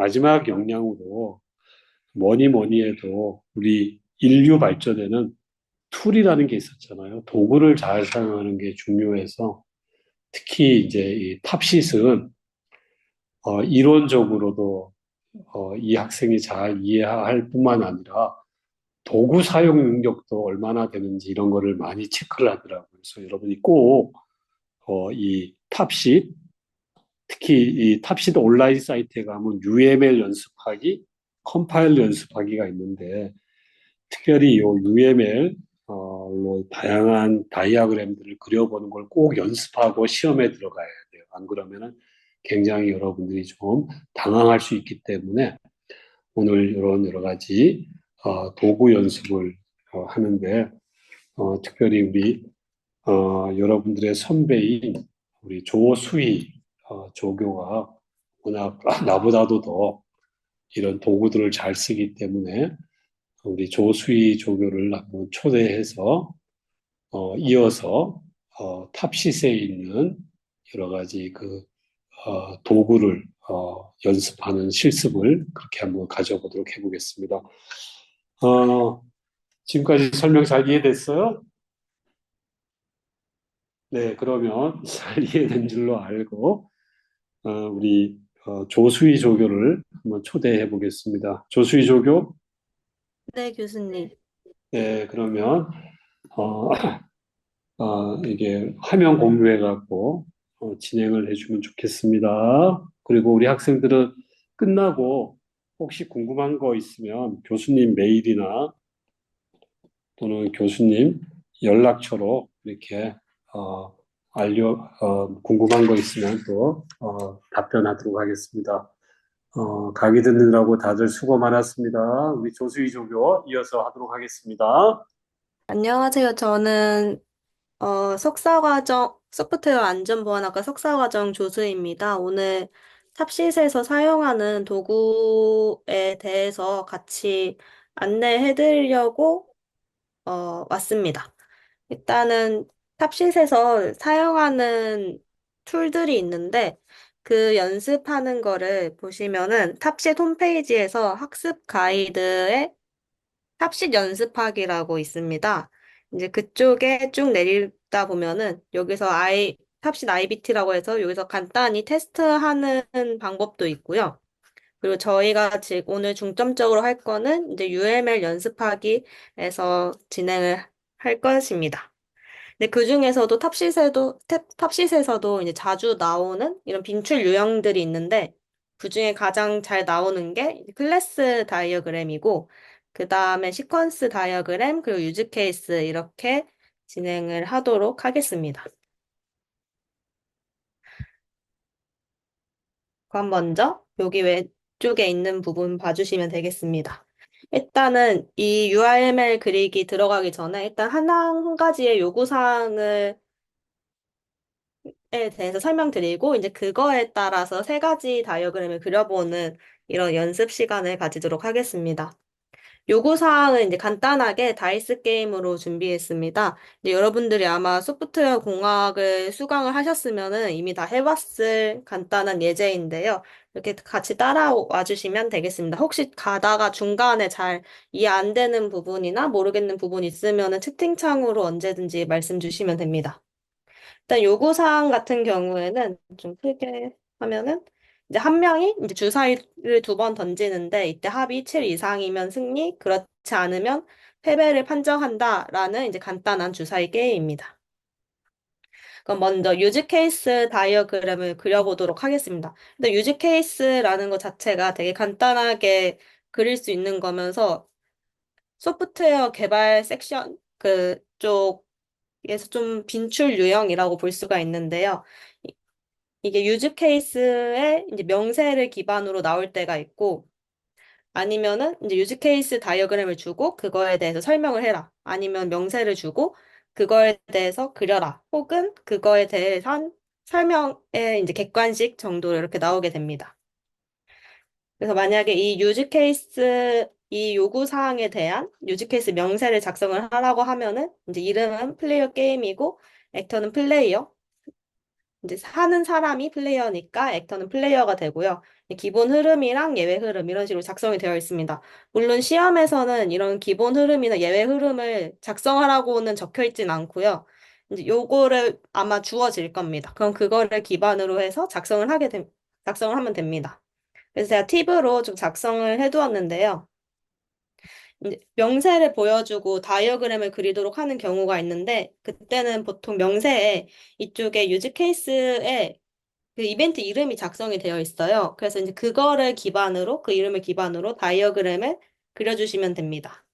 마지막 역량으로 뭐니 뭐니 해도 우리 인류 발전에는 툴이라는 게 있었잖아요. 도구를 잘 사용하는 게 중요해서 특히 이제 이 탑시스는 어, 이론적으로도 어, 이 학생이 잘 이해할 뿐만 아니라 도구 사용 능력도 얼마나 되는지 이런 거를 많이 체크를 하더라고요. 그래서 여러분이 꼭, 어, 이 탑시, 특히 이 탑시드 온라인 사이트에 가면 UML 연습하기, 컴파일 연습하기가 있는데, 특별히 이 UML, 어, 로 다양한 다이아그램들을 그려보는 걸 꼭 연습하고 시험에 들어가야 돼요. 안 그러면은 굉장히 여러분들이 좀 당황할 수 있기 때문에 오늘 이런 여러 가지 어, 도구 연습을 어, 하는데 어, 특별히 우리 어, 여러분들의 선배인 우리 조수희 어, 조교가 워낙 나보다도 더 이런 도구들을 잘 쓰기 때문에 우리 조수희 조교를 한번 초대해서 어, 이어서 어, 탑시스에 있는 여러 가지 그 어, 도구를 어, 연습하는 실습을 그렇게 한번 가져보도록 해보겠습니다. 어, 지금까지 설명 잘 이해됐어요? 네, 그러면 잘 이해된 줄로 알고 어, 우리 어, 조수희 조교를 한번 초대해 보겠습니다. 조수희 조교? 네, 교수님. 네, 그러면 어, 어, 이게 화면 공유해 갖고 어, 진행을 해주면 좋겠습니다. 그리고 우리 학생들은 끝나고 혹시 궁금한 거 있으면 교수님 메일이나 또는 교수님 연락처로 이렇게 어, 알려 어, 궁금한 거 있으면 또 어, 답변하도록 하겠습니다. 어, 강의 듣느라고 다들 수고 많았습니다. 우리 조수희 조교 이어서 하도록 하겠습니다. 안녕하세요. 저는 어, 석사과정 소프트웨어 안전보안학과 석사과정 조수입니다. 오늘 탑시스에서 사용하는 도구에 대해서 같이 안내해 드리려고 어, 왔습니다. 일단은 탑시스에서 사용하는 툴들이 있는데 그 연습하는 거를 보시면은 탑시 홈페이지에서 학습 가이드에 탑식 연습하기라고 있습니다. 이제 그쪽에 쭉 내리다 보면은 여기서 아이 탑식 IBT라고 해서 여기서 간단히 테스트하는 방법도 있고요. 그리고 저희가 지금 오늘 중점적으로 할 거는 이제 UML 연습하기에서 진행을 할 것입니다. 근데 그 중에서도 탑시스에도 탭- 탑시스에서도 이제 자주 나오는 이런 빈출 유형들이 있는데 그 중에 가장 잘 나오는 게 클래스 다이어그램이고 그 다음에 시퀀스 다이어그램, 그리고 유즈 케이스 이렇게 진행을 하도록 하겠습니다. 그럼 먼저 여기 왼쪽에 있는 부분 봐주시면 되겠습니다. 일단은 이 URML 그리기 들어가기 전에 일단 하나 한 가지의 요구사항을 에 대해서 설명드리고 이제 그거에 따라서 세 가지 다이어그램을 그려보는 이런 연습 시간을 가지도록 하겠습니다. 요구사항은 이제 간단하게 다이스 게임으로 준비했습니다. 이제 여러분들이 아마 소프트웨어 공학을 수강을 하셨으면은 이미 다 해봤을 간단한 예제인데요. 이렇게 같이 따라와 주시면 되겠습니다. 혹시 가다가 중간에 잘 이해 안 되는 부분이나 모르겠는 부분 있으면은 채팅창으로 언제든지 말씀 주시면 됩니다. 일단 요구사항 같은 경우에는 좀 크게 하면은 이제 한 명이 이제 주사위를 두 번 던지는데 이때 합이 7 이상이면 승리, 그렇지 않으면 패배를 판정한다라는 이제 간단한 주사위 게임입니다. 그럼 먼저 유즈 케이스 다이어그램을 그려보도록 하겠습니다. 근데 유즈 케이스라는 것 자체가 되게 간단하게 그릴 수 있는 거면서 소프트웨어 개발 섹션 그쪽에서 좀 빈출 유형이라고 볼 수가 있는데요. 이- 이게 유즈 케이스의 이제 명세를 기반으로 나올 때가 있고 아니면은 이제 유즈 케이스 다이어그램을 주고 그거에 대해서 설명을 해라. 아니면 명세를 주고 그거에 대해서 그려라. 혹은 그거에 대해서 설명의 이제 객관식 정도로 이렇게 나오게 됩니다. 그래서 만약에 이 유즈 케이스 이 요구 사항에 대한 유즈 케이스 명세를 작성을 하라고 하면은 이제 이름은 플레이어 게임이고 액터는 플레이어 이제 하는 사람이 플레이어니까 액터는 플레이어가 되고요. 기본 흐름이랑 예외 흐름 이런 식으로 작성이 되어 있습니다. 물론 시험에서는 이런 기본 흐름이나 예외 흐름을 작성하라고는 적혀 있진 않고요. 이제 요거를 아마 주어질 겁니다. 그럼 그거를 기반으로 해서 작성을 하게 됨, 작성을 하면 됩니다. 그래서 제가 팁으로 좀 작성을 해두었는데요. 명세를 보여주고 다이어그램을 그리도록 하는 경우가 있는데 그때는 보통 명세에 이쪽에 유즈 케이스에 그 이벤트 이름이 작성이 되어 있어요. 그래서 이제 그거를 기반으로 그 이름을 기반으로 다이어그램을 그려주시면 됩니다.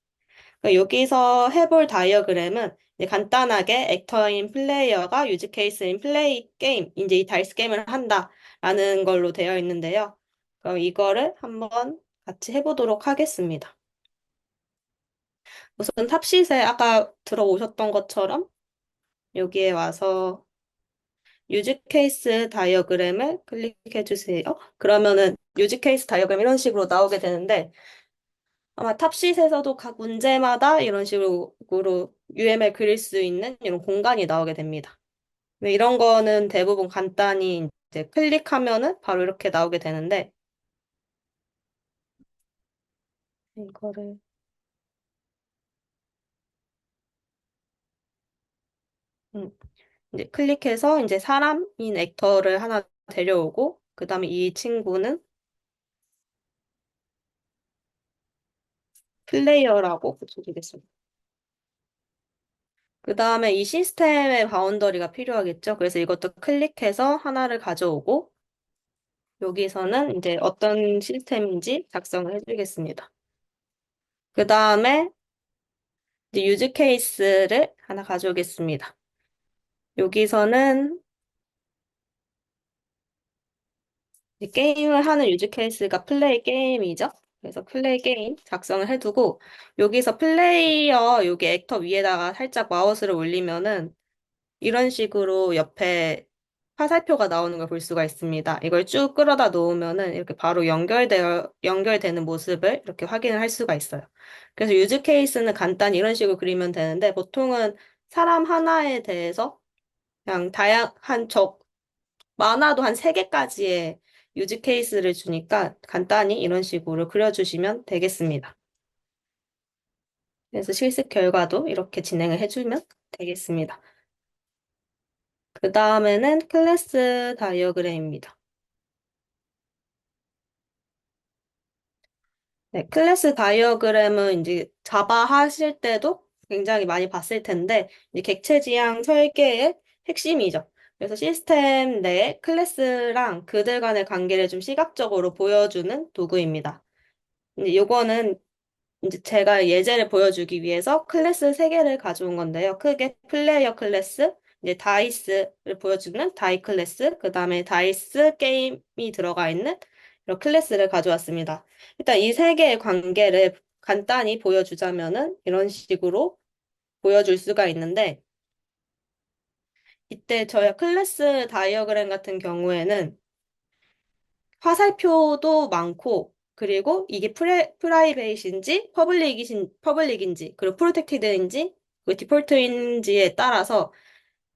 그러니까 여기서 해볼 다이어그램은 간단하게 액터인 플레이어가 유즈 케이스인 플레이 게임, 이제 이 다이스 게임을 한다라는 걸로 되어 있는데요. 그럼 이거를 한번 같이 해보도록 하겠습니다. 우선 탑시트에 아까 들어오셨던 것처럼 여기에 와서 유즈 케이스 다이어그램을 클릭해 주세요. 그러면은 유즈 케이스 다이어그램 이런 식으로 나오게 되는데 아마 탑시트에서도 각 문제마다 이런 식으로 UML 그릴 수 있는 이런 공간이 나오게 됩니다. 이런 거는 대부분 간단히 이제 클릭하면은 바로 이렇게 나오게 되는데 이거를 클릭해서 이제 사람인 액터를 하나 데려오고 그 다음에 이 친구는 플레이어라고 붙여주겠습니다. 그 다음에 이 시스템의 바운더리가 필요하겠죠. 그래서 이것도 클릭해서 하나를 가져오고 여기서는 이제 어떤 시스템인지 작성을 해주겠습니다. 그 다음에 유즈 케이스를 하나 가져오겠습니다. 여기서는 게임을 하는 유즈 케이스가 플레이 게임이죠. 그래서 플레이 게임 작성을 해두고 여기서 플레이어 여기 액터 위에다가 살짝 마우스를 올리면은 이런 식으로 옆에 화살표가 나오는 걸 볼 수가 있습니다. 이걸 쭉 끌어다 놓으면은 이렇게 바로 연결되어 연결되는 모습을 이렇게 확인을 할 수가 있어요. 그래서 유즈 케이스는 간단히 이런 식으로 그리면 되는데 보통은 사람 하나에 대해서 그냥 다양한 적 많아도 한 세 개까지의 유즈 케이스를 주니까 간단히 이런 식으로 그려주시면 되겠습니다. 그래서 실습 결과도 이렇게 진행을 해주면 되겠습니다. 그 다음에는 클래스 다이어그램입니다. 네, 클래스 다이어그램은 이제 자바 하실 때도 굉장히 많이 봤을 텐데, 객체 지향 설계의 핵심이죠. 그래서 시스템 내에 클래스랑 그들 간의 관계를 좀 시각적으로 보여주는 도구입니다. 이제 요거는 이제 제가 예제를 보여주기 위해서 클래스 3개를 가져온 건데요. 크게 플레이어 클래스, 이제 다이스를 보여주는 다이 클래스, 그 다음에 다이스 게임이 들어가 있는 이런 클래스를 가져왔습니다. 일단 이 세 개의 관계를 간단히 보여주자면은 이런 식으로 보여줄 수가 있는데 이때 저희 클래스 다이어그램 같은 경우에는 화살표도 많고 그리고 이게 프레, 프라이베이트인지 퍼블릭이신, 퍼블릭인지 그리고 프로텍티드인지 그 디폴트인지에 따라서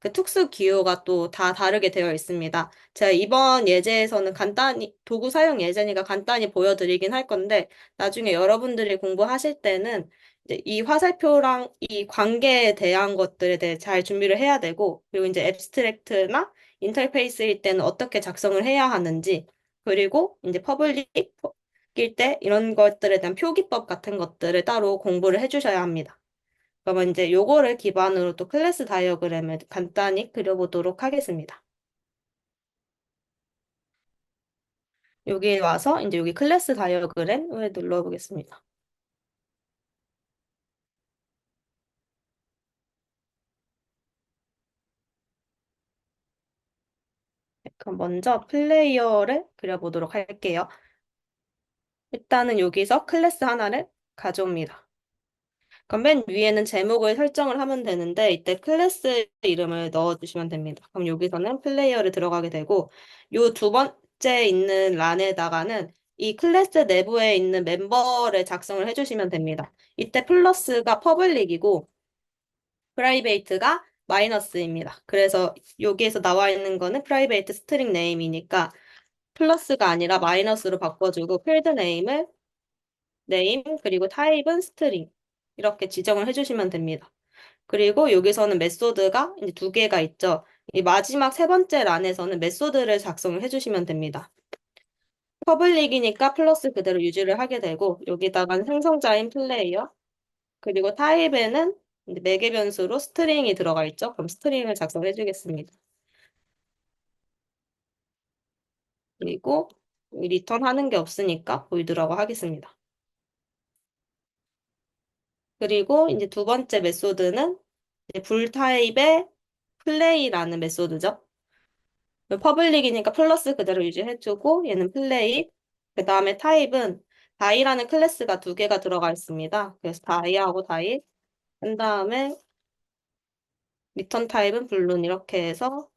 그 특수 기호가 또 다 다르게 되어 있습니다. 제가 이번 예제에서는 간단히 도구 사용 예제니까 간단히 보여드리긴 할 건데 나중에 여러분들이 공부하실 때는 이제 이 화살표랑 이 관계에 대한 것들에 대해 잘 준비를 해야 되고 그리고 이제 앱스트랙트나 인터페이스일 때는 어떻게 작성을 해야 하는지 그리고 이제 퍼블릭일 때 이런 것들에 대한 표기법 같은 것들을 따로 공부를 해주셔야 합니다. 그러면 이제 요거를 기반으로 또 클래스 다이어그램을 간단히 그려보도록 하겠습니다. 여기 와서 이제 여기 클래스 다이어그램을 눌러보겠습니다. 그럼 먼저 플레이어를 그려보도록 할게요. 일단은 여기서 클래스 하나를 가져옵니다. 그럼 맨 위에는 제목을 설정을 하면 되는데 이때 클래스 이름을 넣어주시면 됩니다. 그럼 여기서는 플레이어를 들어가게 되고 요 두 번째 있는 란에다가는 이 클래스 내부에 있는 멤버를 작성을 해주시면 됩니다. 이때 플러스가 퍼블릭이고 프라이베이트가 마이너스입니다. 그래서 여기에서 나와 있는 거는 private string name이니까 플러스가 아니라 마이너스로 바꿔주고 필드 네임을 name 그리고 타입은 string 이렇게 지정을 해주시면 됩니다. 그리고 여기서는 메소드가 이제 두 개가 있죠. 이 마지막 세 번째 란에서는 메소드를 작성을 해주시면 됩니다. 퍼블릭이니까 플러스 그대로 유지를 하게 되고 여기다가 생성자인 플레이어 그리고 타입에는 이제 매개 변수로 스트링이 들어가 있죠. 그럼 스트링을 작성해 주겠습니다. 그리고 리턴 하는 게 없으니까 보이드라고 하겠습니다. 그리고 이제 두 번째 메소드는 불 타입의 플레이라는 메소드죠. 퍼블릭이니까 플러스 그대로 유지해주고 얘는 플레이. 그 다음에 타입은 다이라는 클래스가 두 개가 들어가 있습니다. 그래서 다이하고 다이. 그 다음에 리턴 타입은 블룬 이렇게 해서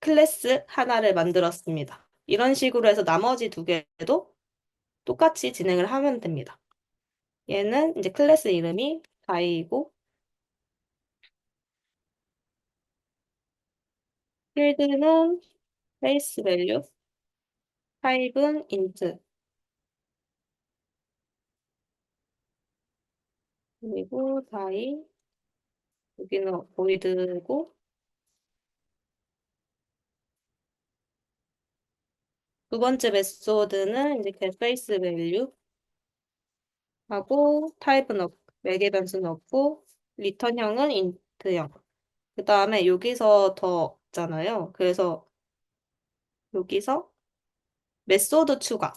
클래스 하나를 만들었습니다. 이런 식으로 해서 나머지 두 개도 똑같이 진행을 하면 됩니다. 얘는 이제 클래스 이름이 다이이고 필드는 페이스 밸류, 타입은 int 그리고 다이 여기는 보이드고 두 번째 메소드는 이제 get face value 하고 타입은 없, 매개 변수는 없고 리턴형은 int형. 그 다음에 여기서 더 없잖아요. 그래서 여기서 메소드 추가.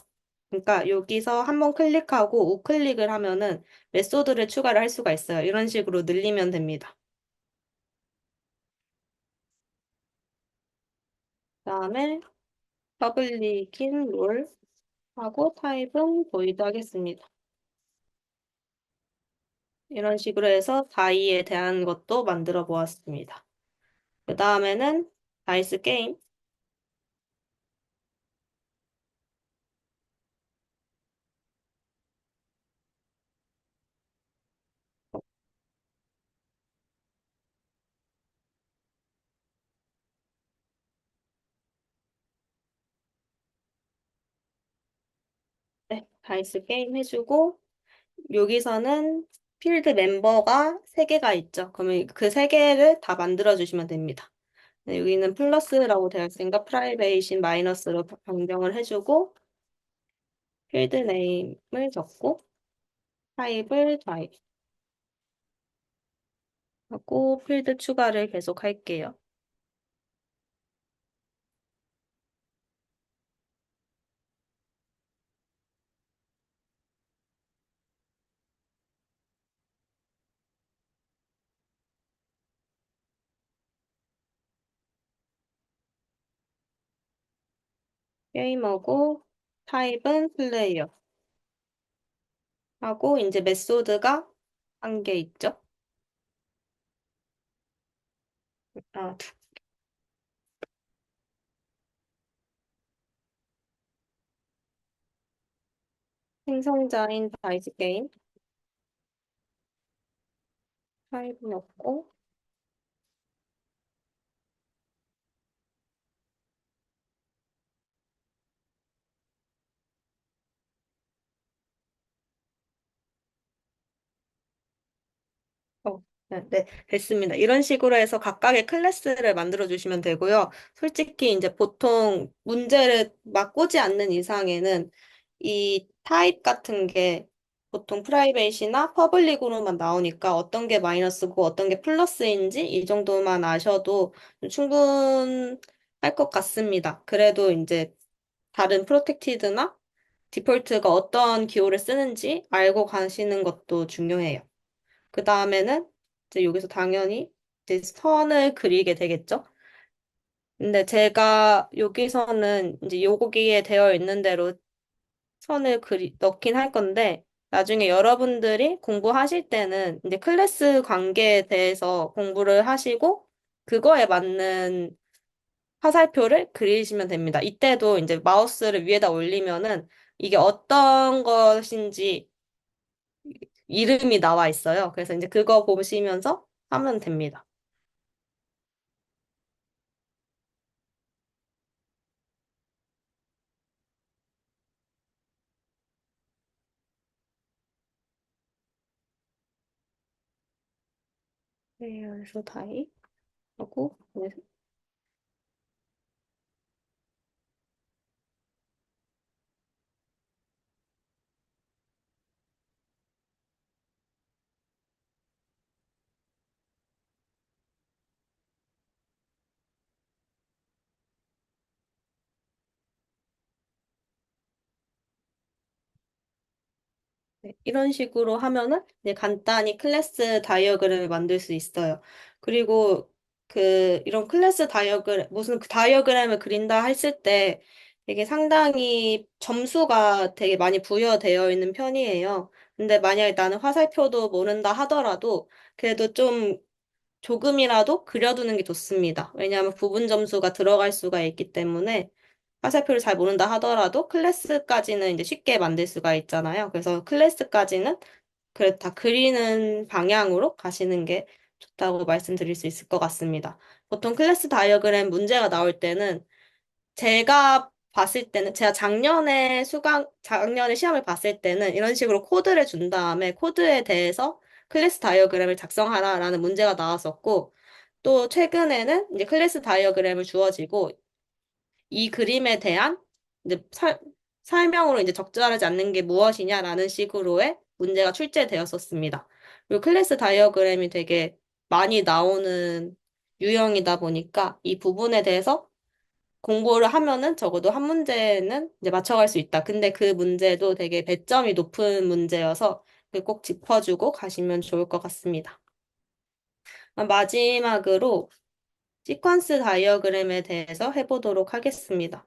그러니까 여기서 한번 클릭하고 우클릭을 하면은 메소드를 추가를 할 수가 있어요. 이런 식으로 늘리면 됩니다. 그 다음에 퍼블릭인 롤 하고 타입은 보이드 하겠습니다. 이런 식으로 해서 다이에 대한 것도 만들어 보았습니다. 그 다음에는 다이스 게임. 네, 다이스 게임 해주고 여기서는 필드 멤버가 3개가 있죠. 그러면 그 3개를 다 만들어 주시면 됩니다. 네, 여기는 플러스라고 되어 있으니까 프라이베이신 마이너스로 변경을 해주고 필드 네임을 적고 타입을 다이 하고 필드 추가를 계속 할게요. 게이머고 타입은 플레이어. 하고 이제 메소드가 한 개 있죠. 아, 두 생성자인 다이스 게임. 타입은 없고 어, 네, 네, 됐습니다. 이런 식으로 해서 각각의 클래스를 만들어 주시면 되고요. 솔직히 이제 보통 문제를 막 꼬지 않는 이상에는 이 타입 같은 게 보통 프라이빗이나 퍼블릭으로만 나오니까 어떤 게 마이너스고 어떤 게 플러스인지 이 정도만 아셔도 충분할 것 같습니다. 그래도 이제 다른 프로텍티드나 디폴트가 어떤 기호를 쓰는지 알고 가시는 것도 중요해요. 그 다음에는 이제 여기서 당연히 이제 선을 그리게 되겠죠. 근데 제가 여기서는 이제 여기에 되어 있는 대로 선을 그리, 넣긴 할 건데, 나중에 여러분들이 공부하실 때는 이제 클래스 관계에 대해서 공부를 하시고, 그거에 맞는 화살표를 그리시면 됩니다. 이때도 이제 마우스를 위에다 올리면은 이게 어떤 것인지 이름이 나와 있어요. 그래서 이제 그거 보시면서 하면 됩니다. 네, 그래서 다이 하고 네, 네, 이런 식으로 하면은 간단히 클래스 다이어그램을 만들 수 있어요. 그리고 그 이런 클래스 다이어그램 무슨 그 다이어그램을 그린다 했을 때 되게 상당히 점수가 되게 많이 부여되어 있는 편이에요. 근데 만약에 나는 화살표도 모른다 하더라도 그래도 좀 조금이라도 그려두는 게 좋습니다. 왜냐하면 부분 점수가 들어갈 수가 있기 때문에 화살표를 잘 모른다 하더라도 클래스까지는 이제 쉽게 만들 수가 있잖아요. 그래서 클래스까지는 그래 다 그리는 방향으로 가시는 게 좋다고 말씀드릴 수 있을 것 같습니다. 보통 클래스 다이어그램 문제가 나올 때는 제가 봤을 때는 제가 작년에 수강 작년에 시험을 봤을 때는 이런 식으로 코드를 준 다음에 코드에 대해서 클래스 다이어그램을 작성하라라는 문제가 나왔었고 또 최근에는 이제 클래스 다이어그램을 주어지고 이 그림에 대한 이제 설, 설명으로 이제 적절하지 않는 게 무엇이냐라는 식으로의 문제가 출제되었었습니다. 그리고 클래스 다이어그램이 되게 많이 나오는 유형이다 보니까 이 부분에 대해서 공부를 하면은 적어도 한 문제는 이제 맞춰갈 수 있다. 근데 그 문제도 되게 배점이 높은 문제여서 그꼭 짚어주고 가시면 좋을 것 같습니다. 아, 마지막으로 시퀀스 다이어그램에 대해서 해보도록 하겠습니다.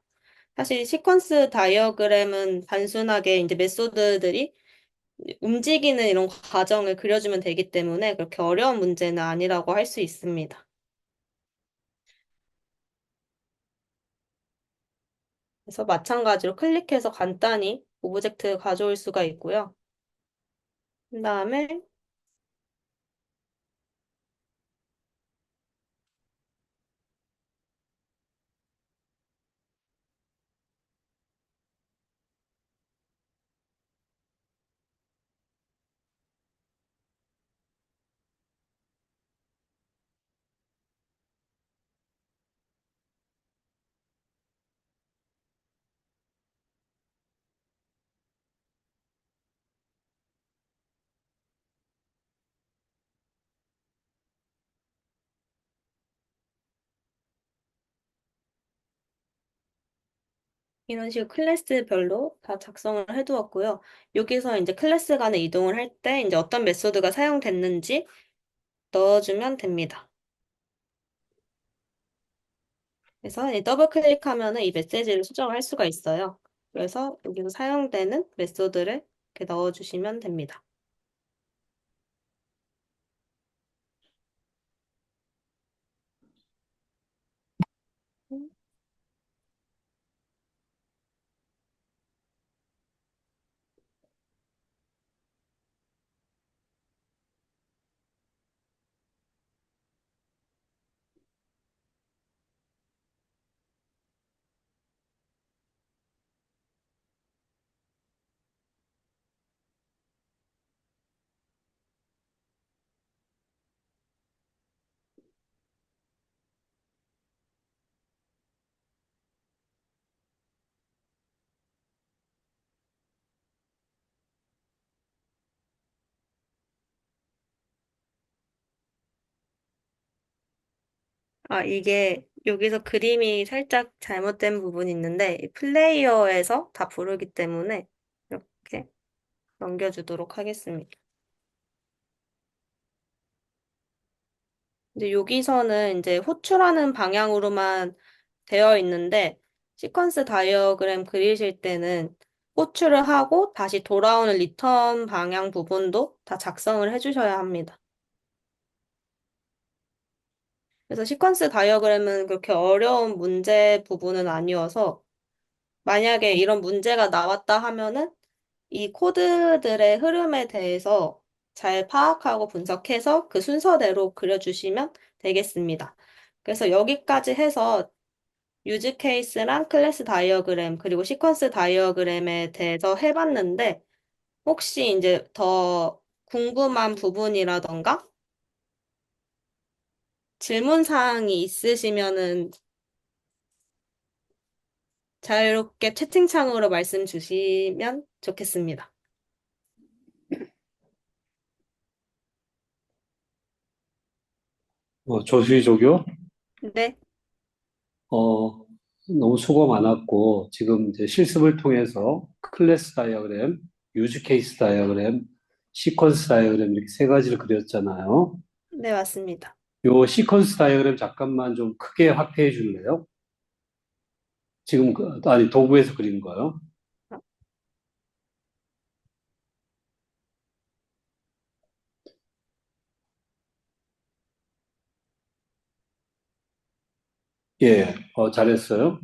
사실 시퀀스 다이어그램은 단순하게 이제 메소드들이 움직이는 이런 과정을 그려주면 되기 때문에 그렇게 어려운 문제는 아니라고 할 수 있습니다. 그래서 마찬가지로 클릭해서 간단히 오브젝트 가져올 수가 있고요. 그 다음에 이런 식으로 클래스별로 다 작성을 해두었고요. 여기서 이제 클래스 간에 이동을 할 때 이제 어떤 메소드가 사용됐는지 넣어주면 됩니다. 그래서 이 더블 클릭하면은 이 메시지를 수정할 수가 있어요. 그래서 여기서 사용되는 메소드를 이렇게 넣어주시면 됩니다. 아, 이게 여기서 그림이 살짝 잘못된 부분이 있는데 이 플레이어에서 다 부르기 때문에 이렇게 넘겨주도록 하겠습니다. 이제 여기서는 이제 호출하는 방향으로만 되어 있는데 시퀀스 다이어그램 그리실 때는 호출을 하고 다시 돌아오는 리턴 방향 부분도 다 작성을 해주셔야 합니다. 그래서 시퀀스 다이어그램은 그렇게 어려운 문제 부분은 아니어서 만약에 이런 문제가 나왔다 하면은 이 코드들의 흐름에 대해서 잘 파악하고 분석해서 그 순서대로 그려주시면 되겠습니다. 그래서 여기까지 해서 유즈 케이스랑 클래스 다이어그램 그리고 시퀀스 다이어그램에 대해서 해봤는데 혹시 이제 더 궁금한 부분이라던가 질문 사항이 있으시면은 자유롭게 채팅창으로 말씀 주시면 좋겠습니다. 어, 조수희 조교, 네, 어, 너무 수고 많았고, 지금 이제 실습을 통해서 클래스 다이어그램, 유즈 케이스 다이어그램, 시퀀스 다이어그램 이렇게 세 가지를 그렸잖아요. 네, 맞습니다. 요 시퀀스 다이어그램 잠깐만 좀 크게 확대해 줄래요? 지금, 그- 아니, 도구에서 그린 거요. 예, 어, 잘했어요.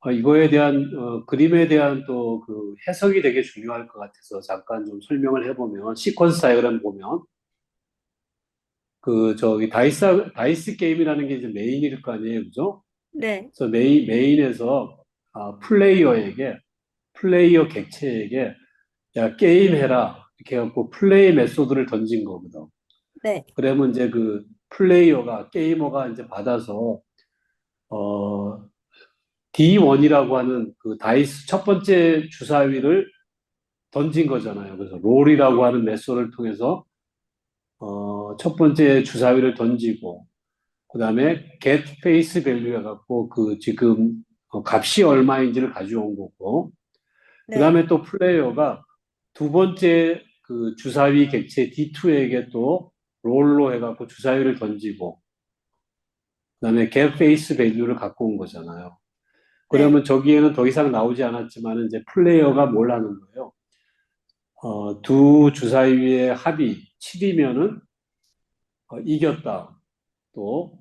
어, 이거에 대한, 어, 그림에 대한 또 그 해석이 되게 중요할 것 같아서 잠깐 좀 설명을 해보면, 시퀀스 다이어그램 보면, 그, 저기, 다이스, 다이스 게임이라는 게 이제 메인일 거 아니에요, 그죠? 네, 그래서 메인, 메인에서, 아, 플레이어에게, 플레이어 객체에게, 야, 게임 해라. 이렇게 해갖고 플레이 메소드를 던진 거거든. 네, 그러면 이제 그 플레이어가, 게이머가 이제 받아서, 어, D1이라고 하는 그 다이스 첫 번째 주사위를 던진 거잖아요. 그래서 롤이라고 하는 메소드를 통해서 어, 첫 번째 주사위를 던지고 그 다음에 get face value 해갖고 그 지금 어, 값이 얼마인지를 가져온 거고 네, 그 다음에 또 플레이어가 두 번째 그 주사위 객체 D2에게 또 롤로 해갖고 주사위를 던지고 그 다음에 get face value를 갖고 온 거잖아요. 그러면 저기에는 더 이상 나오지 않았지만 이제 플레이어가 뭘 하는 거예요? 어, 두 주사위의 합이 7이면은 어, 이겼다. 또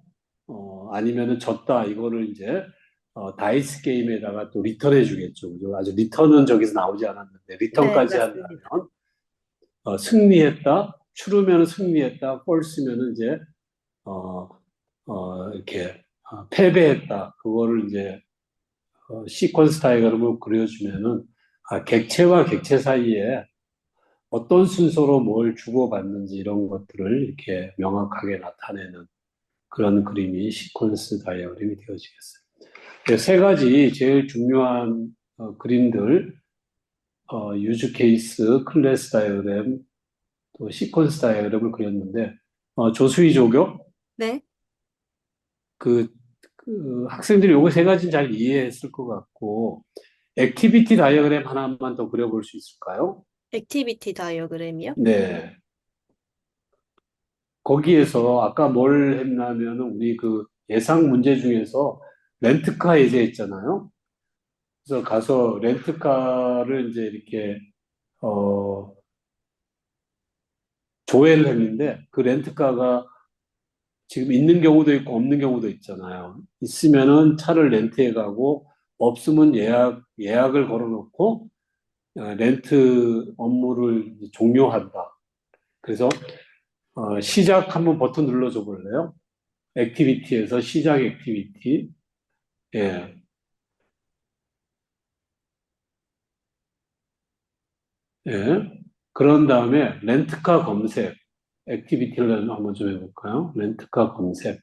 어, 아니면은 졌다. 이거를 이제 어, 다이스 게임에다가 또 리턴해 주겠죠. 그죠? 아주 리턴은 저기서 나오지 않았는데 리턴까지 네, 한다면. 어, 승리했다. 추르면 승리했다. 폴스면은 이제 어, 어, 이렇게 어, 패배했다. 그거를 이제 어, 시퀀스 다이어그램을 그려주면은 아, 객체와 객체 사이에 어떤 순서로 뭘 주고받는지 이런 것들을 이렇게 명확하게 나타내는 그런 그림이 시퀀스 다이어그램이 되어지겠어요. 네, 세 가지 제일 중요한 어, 그림들, 어, 유즈 케이스, 클래스 다이어그램, 또 시퀀스 다이어그램을 그렸는데 어, 조수희 조교 네, 그, 그 학생들이 요거 세 가지는 잘 이해했을 것 같고 액티비티 다이어그램 하나만 더 그려볼 수 있을까요? 액티비티 다이어그램이요? 네. 거기에서 아까 뭘 했냐면은 우리 그 예상 문제 중에서 렌트카 예제했잖아요. 그래서 가서 렌트카를 이제 이렇게 어 조회를 했는데 그 렌트카가 지금 있는 경우도 있고 없는 경우도 있잖아요. 있으면은 차를 렌트해 가고 없으면 예약 예약을 걸어 놓고 어, 렌트 업무를 종료한다. 그래서 어, 시작 한번 버튼 눌러줘 볼래요? 액티비티에서 시작 액티비티. 예. 예. 그런 다음에 렌트카 검색. 액티비티를 한번 좀 해볼까요? 렌트카 검색.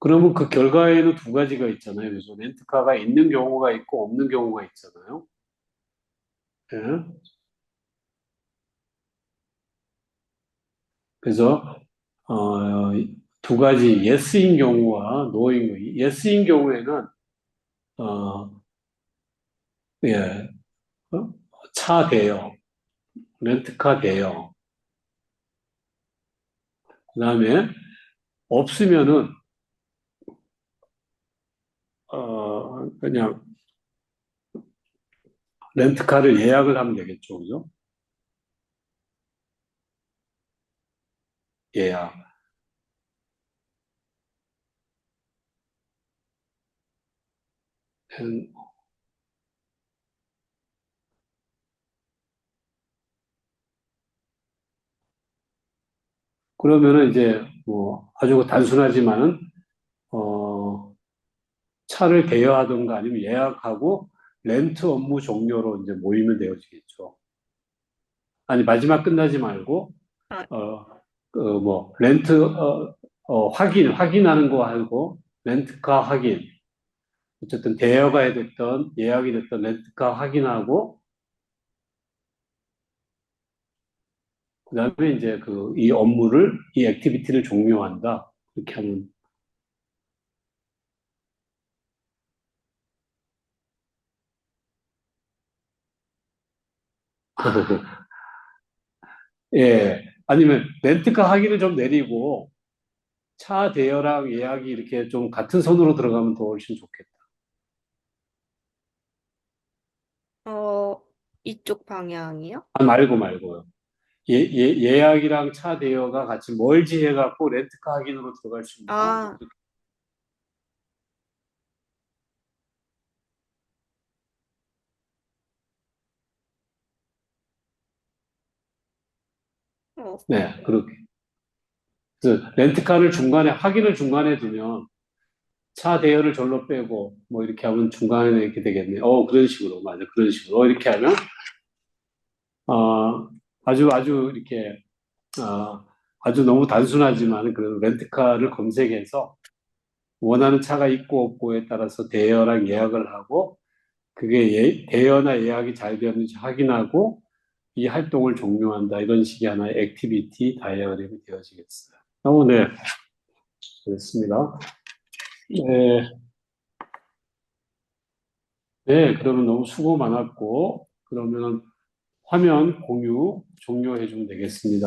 그러면 그 결과에는 두 가지가 있잖아요. 그래서 렌트카가 있는 경우가 있고 없는 경우가 있잖아요. 예. 그래서 어, 두 가지 yes인 경우와 no인 경우. yes인 경우에는 어, 예, 어? 차 대여, 렌트카 대여. 그 다음에 없으면은 어, 그냥 렌트카를 예약을 하면 되겠죠, 그죠? 예약. 음, 그러면은 이제 뭐 아주 단순하지만은 어, 차를 대여하든가 아니면 예약하고 렌트 업무 종료로 이제 모이면 되어지겠죠. 아니, 마지막 끝나지 말고, 아. 어, 그, 뭐, 렌트, 어, 어, 확인, 확인하는 거 하고, 렌트카 확인. 어쨌든 대여가 됐던, 예약이 됐던 렌트카 확인하고, 그 다음에 이제 그, 이 업무를, 이 액티비티를 종료한다. 이렇게 하면 예. 아니면 렌트카 하기를 좀 내리고 차 대여랑 예약이 이렇게 좀 같은 선으로 들어가면 더 훨씬 좋겠다. 어, 이쪽 방향이요? 아, 말고 말고요. 예, 예, 예약이랑 차 대여가 같이 멀지 해갖고 렌트카 확인으로 들어갈 수 있는 아. 어, 네, 그렇게. 그래서 렌트카를 중간에 확인을 중간에 두면 차 대여를 절로 빼고 뭐 이렇게 하면 중간에 이렇게 되겠네. 어, 그런 식으로 맞아, 그런 식으로 어, 이렇게 하면 어, 아주 아주 이렇게 어, 아주 너무 단순하지만 그런 렌트카를 검색해서 원하는 차가 있고 없고에 따라서 대여랑 예약을 하고 그게 예, 대여나 예약이 잘 되었는지 확인하고 이 활동을 종료한다. 이런 식의 하나의 액티비티 다이어그램이 되어지겠어요. 어, 네. 됐습니다. 네. 네, 그러면 너무 수고 많았고, 그러면 화면 공유 종료해 주면 되겠습니다.